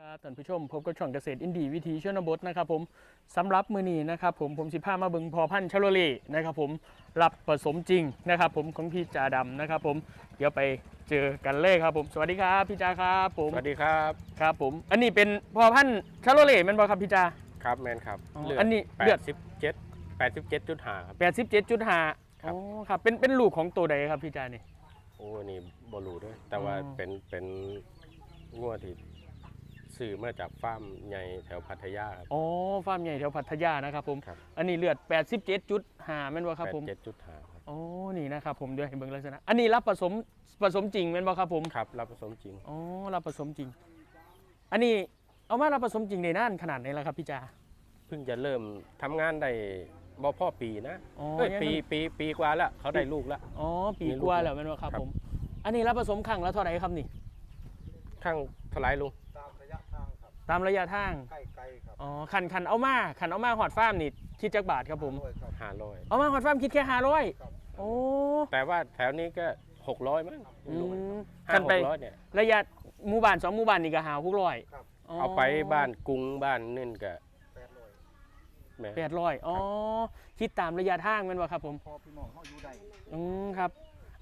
ครับท่านผู้ชมพบกับช่องเกษตรอินดีวิถีชนบทนะครับผมสำหรับมือนี้นะครับผมผมสิพามาเบิงพอพันธุ์ชาโลเล่นะครับผมรับผสมจริงนะครับผมของพี่จ่าดำนะครับผมเดี๋ยวไปเจอกันเลยครับผม สวัสดีครับพี่จ่าครับผมสวัสดีครับครับผม อันนี้เป็นพอพันธุ์ชาโลเล่แมันบอครับพี่จ่าครับแมนครับอ๋อเลือดอันนี้แปเลือดดสิบเจ็ดแปดสิบเจ็ดจุดห้าครับแปดสิบเจ็ดจุดห้าครับอ๋อครับเป็นเป็นลูกของตัวใดครับพี่จ่านี่โอ้นี่บรูด้วยแต่ว่าอ๋อเป็นเป็นงวดที่ สื่อมาจากฟาร์มใหญ่แถวพัทยาครับ อ๋อฟาร์มใหญ่แถวพัทยานะครับผม ครับ อันนี้เลือดแปดสิบเจ็ดจุดห้าแม่นบอครับแปดผมเจ็ดจุดห้าครับอ๋อนี่นะครับผมเดี๋ยวให้เบิ่งลักษณะ อันนี้รับผสมผสมจริงเป็นบ่ครับผม ครับรับผสมจริง อ๋อรับผสมจริง อันนี้เอามารับผสมจริงในน่านขนาดไหนแล้วครับพี่จา เพิ่งจะเริ่มทำงานได้บ่พ่อปีนะอ๋อเอ้ยยัง ปีปีปีกว่าแล้วเขาได้ลูกแล้วอ๋อปีมีลูกกว่าแล้วแม่นบ่ครับครับ ผม อันนี้รับผสมครั้งละเท่าไหร่ครับนี่ ข้างเทลายลุงตามระยะทางครับ ตามระยะทาง ใกล้ไกลครับอ๋อคันคันเอามาคันเอามาหอดฟาร์มนี่คิดจักบาทครับผม ด้วยครับ ห้าร้อยเอามาหอดฟาร์มคิดแค่ห้าร้อยครับโอ้แต่ว่าแถวนี้ก็หกร้อยมั้งอืมห้าคันหไปกร้อยเนี่ย ระยะหมู่บ้านสองหมู่บ้านนี่ก็หาหกร้อยครับ เอาไปบ้านกรุงบ้านนี่ก็แปดร้อยแหม่แปดร้อยอ๋อคิดตามระยะทางแม่นบ่ครับผม พอพี่น้องเขาอยู่ได้อืมครับ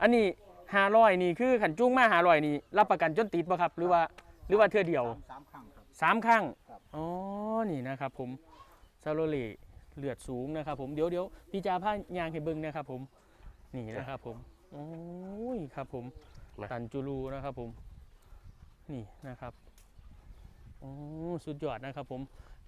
อันนี้ห้าร้อยนี่คือขันจุ้งมาห้าร้อยนี่รับประกันจนติดป่ะครับ หรือว่าหรือว่าเทื่อเดียว สามสามครั้งครับ สามครั้งครับอ๋อนี่นะครับผมซาโลเลเลือดสูงนะครับ ผมเดี๋ยวเดี๋ยวพี่จาผ้ายางให้เบิ้งนะครับ ผมนี่นะครับ ผมโอ้ยครับ ผมตันจูรูนะครับ ผม นี่นะครับโอ้สุดยอดนะครับ ผม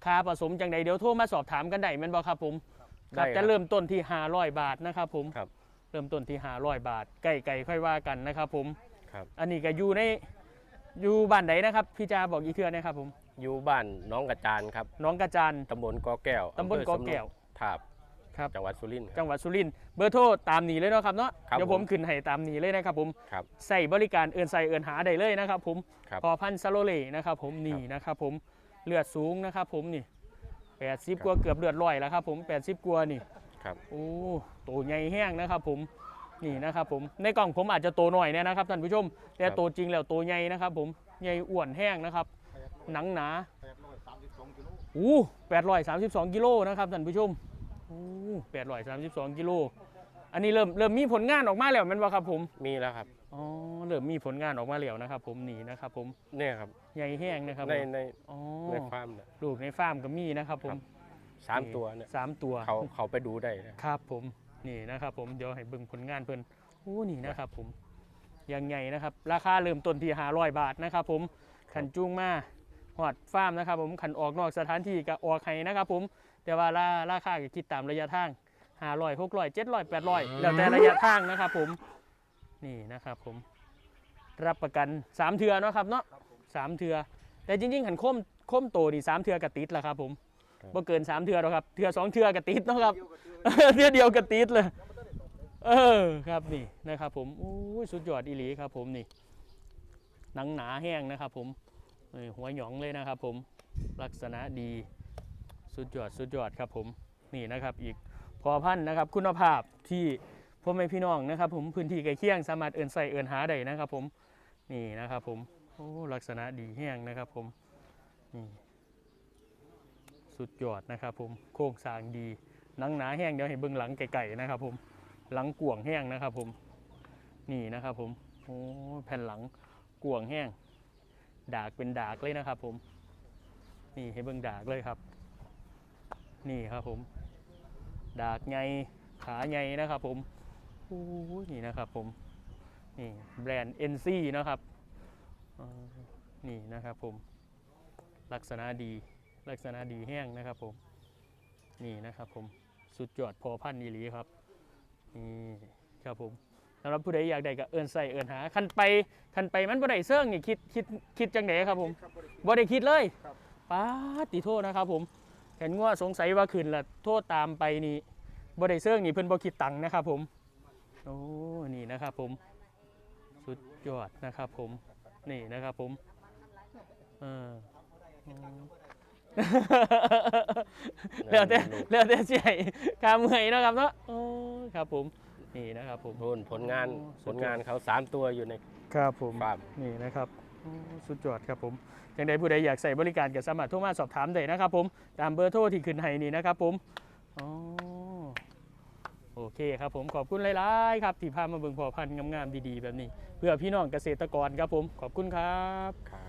ค่าผสมจังใดเดี๋ยวโทรมาสอบถามกันได้แม่นบ่ครับ ผมครับได้จะเริ่มต้นที่500บาทนะครับ ผมครับ เริ่มต้นที่500บาทไก่ไก่ค่อยว่ากันนะครับ ผม ครับ อันนี้ก็อยู่ใน อยู่บ้านไหนนะครับพี่จาบอกอีกเทื่อนะครับผมอยู่บ้านน้องกระจานครับน้องกระจานตำบลกอแก้วตำบลกอแก้วำเภสำโรงทาบครับ จังหวัดสุรินทร์ครับจังหวัดสุรินทร์เบอร์โทรตามนี้เลยเนาะครับเนาะครับเดี๋ยวผมผม ขึ้นให้ตามนี้เลยนะครับผมครับ ใส่บริการเอินใส่เอินหาได้เลยนะครับผมครับพอพันธุ์ซาโลเล่นะครับผมนี่ครับนะครับผมเลือดสูงนะครับผมนี่แปดสิบครับกว่าเกือบเลือดลอยแล้วครับผมแปดสิบกว่านี่ ครับ โอ้ตัวใหญ่แห้งนะครับผม นี่นะครับผมในกล่องผมอาจจะโตหน่อยเนี่ยนะครับท่านผู้ชมแต่ตัวจริงแล้วตัวใหญ่นะครับผมใหญ่อ้วนแห้งนะครับ หนังหนาแปดร้อยสามสิบสองกิโลอู้แปดร้อยสามสิบสองกิโลนะครับท่านผู้ชมอู้แปดร้อยสามสิบสองกิโลอันนี้เริ่มเริ่มมีผลงานออกมาแล้วแมันว่าครับผมมีแล้วครับอ๋อเริ่มมีผลงานออกมาแล้วนะครับ ผมนี่นะครับผมเนี่ยครับใหญ่แห้งนะครับในผมในอ๋อในฟาร์มเนี่ยลูกในฟาร์มก็มีนะครับผมครับสามตัวเนี่ยสามตัวเขาเขาไปดูได้นะครับผม นี่นะครับผมเดี๋ยวให้เบิ่งผลงานเพิ่นโอ้นี่นะครับผมยังไงนะครับ ราคาเริ่มต้นที่500บาทนะครับ ผมขันจุ้งมาหอดฟาร์มนะครับ ผมขันออกนอกสถานที่ก็ออกให้นะครับ ผมแต่ว่าราราคาก็คิดตามระยะทาง500 600 700 800แล้วแต่ระยะทางนะครับผมนี่นะครับผมรับประกันสามเทือเนาะครับเนาะสามเทือแต่จริงๆขันคมคมโตดีสามเทือกระติดแหละครับผม บ่เกินสามเทือหรอกครับเทือสองเทือกระติดเนาะครับเดียวกับเทือเทียเดียวกับติดเลยเออครับนี่นะครับผมโอ้ยสุดยอดอีหลีครับผมนี่หนังหนาแห้งนะครับผมนี่หัวหยองเลยนะครับผมลักษณะดีสุดยอดสุดยอดครับผมนี่นะครับอีกพอพันธุ์นะครับคุณภาพที่พ่อแม่พี่น้องนะครับผมพื้นที่ใกล้เคียงสามารถเอินใส่เอินหาได้นะครับผมนี่นะครับผมโอ้ลักษณะดีแห้งนะครับผมนี่ สุดยอดนะครับผมโครงสร้างดีหนังหนาแห้งเดี๋ยวให้เบื้องหลังไก่ๆนะครับผมหลังกวงแห้งนะครับผมนี่นะครับผมโอ้แผ่นหลังกวงแห้ง ดากเป็นดากเลยนะครับผม นี่ให้เบื้องดากเลยครับ นี่ครับผม ดากไงขาไงนะครับผมโอ้นี่นะครับผมนี่แบรนด์ NC นะครับนี่นะครับผมลักษณะดี ลักษณะดีแห้งนะครับผมนี่นะครับผมสุดยอดพอพันธุ์อีหลีครับนี่ครับผมสำหรับผู้ใดอยากได้ก็เอินใส่เอินหาคันไปคันไปมันบ่ได้เสื่องนี่คิดคิดคิดจังไดครับผมครับบริบ่ได้คิดเลยครับป้าดติโทษนะครับผมเห็นว่าสงสัยว่าขึ้นละโทษตามไปนี่บ่ได้เสื่องนี่เพิ่นบ่คิดตังค์นะครับผมโอ้นี่นะครับผมสุดยอดนะครับผมนี่นะครับผมเอออืม แล้วแต่แล้วแต่สิให้กาเมื่อยเนาะครับเนาะโอ้ครับผมนี่นะครับผมผลผลงานโอ้สุผดยอดลงานเขาสามตัวอยู่ในครับผมฟาร์มนี่นะครับโอ้สุดยอดครับผมจังใดผู้ใดอยากใส่บริการก็สามารถโทรมาสอบถามได้นะครับผมตามเบอร์โทรที่ขึ้นให้นี่นะครับผมอ๋อโอเคครับผมขอบคุณหลายๆครับที่พามาเบิ่งพอพันธุ์งามๆดีๆ แบบนี้ เพื่อพี่น้องเกษตรกรครับผมขอบคุณครับครับ